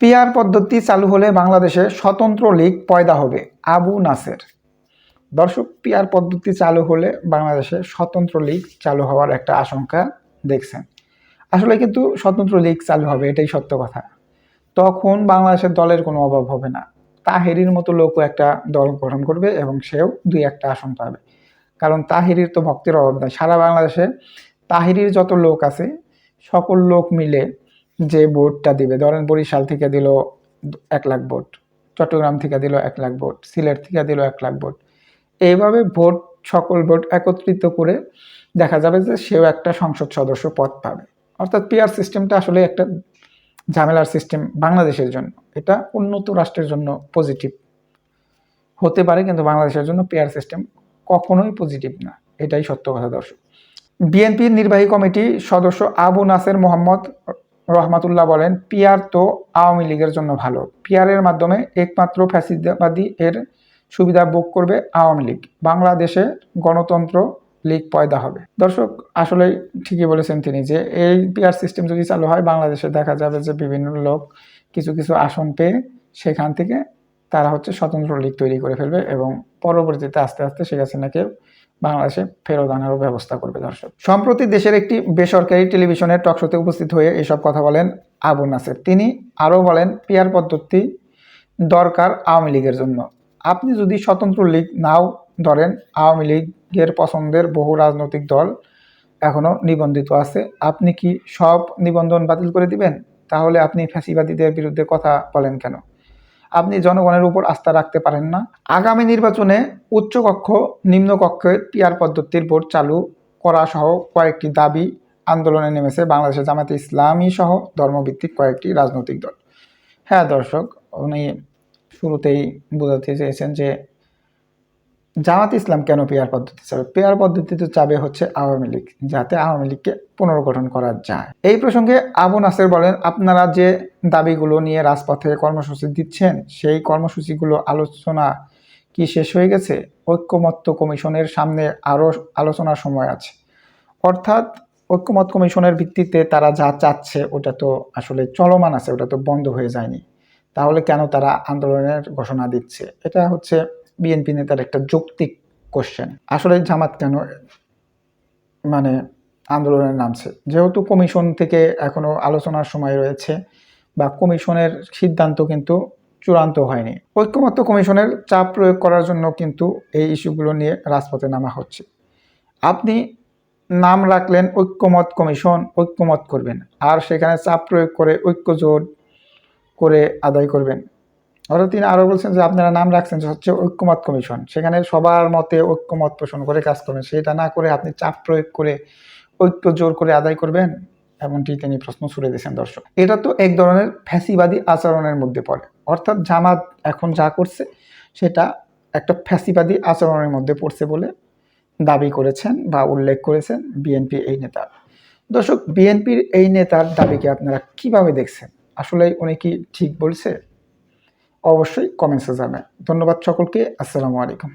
Peer পদ্ধতি চালু হলে বাংলাদেশে স্বতন্ত্র লীগ পয়দা হবে, আবু নাসের। দর্শক পিয়ার পদ্ধতি চালু হলে বাংলাদেশে স্বতন্ত্র লীগ চালু হওয়ার একটা আশঙ্কা দেখছেন। আসলে কিন্তু স্বতন্ত্র লীগ চালু হবে, এটাই সত্য কথা। তখন বাংলাদেশের দলের কোনো অভাব হবে না। তাহেরির মতো লোকও একটা দল গঠন করবে এবং সেও দুই একটা আসন পাবে। কারণ তাহিরির তো ভক্তের অভাব নাই। সারা বাংলাদেশে তাহিরির যত লোক আছে, সকল লোক মিলে যে ভোটটা দিবে, ধরেন বরিশাল থেকে দিল এক লাখ ভোট, চট্টগ্রাম থেকে দিল এক লাখ ভোট, সিলেট থেকে দিল এক লাখ ভোট, এইভাবে ভোট, সকল ভোট একত্রিত করে দেখা যাবে যে সেও একটা সংসদ সদস্য পদ পাবে। অর্থাৎ পিআর সিস্টেমটা আসলে একটা ঝামেলার সিস্টেম বাংলাদেশের জন্য। এটা উন্নত রাষ্ট্রের জন্য পজিটিভ হতে পারে, কিন্তু বাংলাদেশের জন্য পিআর সিস্টেম কখনোই পজিটিভ না। এটাই সত্য কথা দর্শক। বিএনপির নির্বাহী কমিটি সদস্য আবু নাসের মোহাম্মদ রহমাতুল্লাহ বলেন, পিয়ার তো আওয়ামী লীগের জন্য ভালো। পিয়ারের মাধ্যমে একমাত্র ফ্যাসিবাদী এর সুবিধা ভোগ করবে আওয়ামী লীগ। বাংলাদেশে গণতন্ত্র লীগ পয়দা হবে। দর্শক, আসলে ঠিকই বলেছেন তিনি যে, এই পিয়ার সিস্টেম যদি চালু হয়, বাংলাদেশে দেখা যাবে যে বিভিন্ন লোক কিছু কিছু আসন পেয়ে সেখান থেকে তারা হচ্ছে স্বতন্ত্র লীগ তৈরি করে ফেলবে এবং পরবর্তীতে আস্তে আস্তে শেখ হাসিনাকে বাংলাদেশে ফেরত আনারও ব্যবস্থা করবে দর্শক। সম্প্রতি দেশের একটি বেসরকারি টেলিভিশনের টকশোতে উপস্থিত হয়ে এসব কথা বলেন আবু নাসের। তিনি আরও বলেন পিয়ার পদ্ধতি দরকার আওয়ামী লীগের জন্য। আপনি যদি স্বতন্ত্র লীগ নাও ধরেন, আওয়ামী লীগের পছন্দের বহু রাজনৈতিক দল এখনও নিবন্ধিত আছে, আপনি কি সব নিবন্ধন বাতিল করে দিবেন? তাহলে আপনি ফ্যাসিবাদীদের বিরুদ্ধে কথা বলেন কেন? আপনি জনগণের উপর আস্থা রাখতে পারেন না। আগামী নির্বাচনে উচ্চকক্ষ, নিম্নকক্ষের টিআর পদ্ধতির ভোট চালু করা সহ কয়েকটি দাবি আন্দোলনে নেমেছে বাংলাদেশের জামাতে ইসলামী সহ ধর্মভিত্তিক কয়েকটি রাজনৈতিক দল। হ্যাঁ দর্শক, উনি শুরুতেই বোঝাতে চেয়েছেন যে জামাত ইসলাম কেন পেয়ার পদ্ধতি চাবে? পেয়ার পদ্ধতি তো চাবে হচ্ছে আওয়ামী লীগ, যাতে আওয়ামী লীগকে পুনর্গঠন করা যায়। এই প্রসঙ্গে আবু নাসের বলেন, আপনারা যে দাবিগুলো নিয়ে রাজপথে কর্মসূচি দিচ্ছেন, সেই কর্মসূচিগুলো আলোচনা কি শেষ হয়ে গেছে? ঐক্যমত্য কমিশনের সামনে আরও আলোচনার সময় আছে। অর্থাৎ ঐক্যমত কমিশনের ভিত্তিতে তারা যা চাচ্ছে, ওটা তো আসলে চলমান আছে, ওটা তো বন্ধ হয়ে যায়নি। তাহলে কেন তারা আন্দোলনের ঘোষণা দিচ্ছে? এটা হচ্ছে বিএনপি নেতার একটা যৌক্তিক কোশ্চেন আসলে জামাত কেন মানে আন্দোলনের নামছে? যেহেতু কমিশন থেকে এখনও আলোচনার সময় রয়েছে বা কমিশনের সিদ্ধান্ত কিন্তু চূড়ান্ত হয়নি। ঐক্যমত্য কমিশনের চাপ প্রয়োগ করার জন্য কিন্তু এই ইস্যুগুলো নিয়ে রাজপথে নামা হচ্ছে। আপনি নাম রাখলেন ঐক্যমত কমিশন ঐক্যমত করবেন। আর সেখানে চাপ প্রয়োগ করে ঐক্য জোট করে আদায় করবেন। অর্থাৎ তিনি আরও বলছেন যে আপনারা নাম রাখছেন যে হচ্ছে ঐক্যমত কমিশন। সেখানে সবার মতে ঐক্যমত পোষণ করে কাজ করবেন। সেটা না করে আপনি চাপ প্রয়োগ করে ঐক্য জোর করে আদায় করবেন, এমনটি তিনি প্রশ্ন ছুড়ে দিয়েছেন দর্শক। এটা তো এক ধরনের ফ্যাসিবাদী আচরণের মধ্যে পড়ে। অর্থাৎ জামাত এখন যা করছে, সেটা একটা ফ্যাসিবাদী আচরণের মধ্যে পড়ছে বলে দাবি করেছেন বা উল্লেখ করেছেন বিএনপি এই নেতা। দর্শক, বিএনপির এই নেতার দাবিকে আপনারা কীভাবে দেখছেন? আসলে উনি কি ঠিক বলছে? অবশ্যই কমেন্টসে জানায় ধন্যবাদ সকলকে আসসালামু আলাইকুম।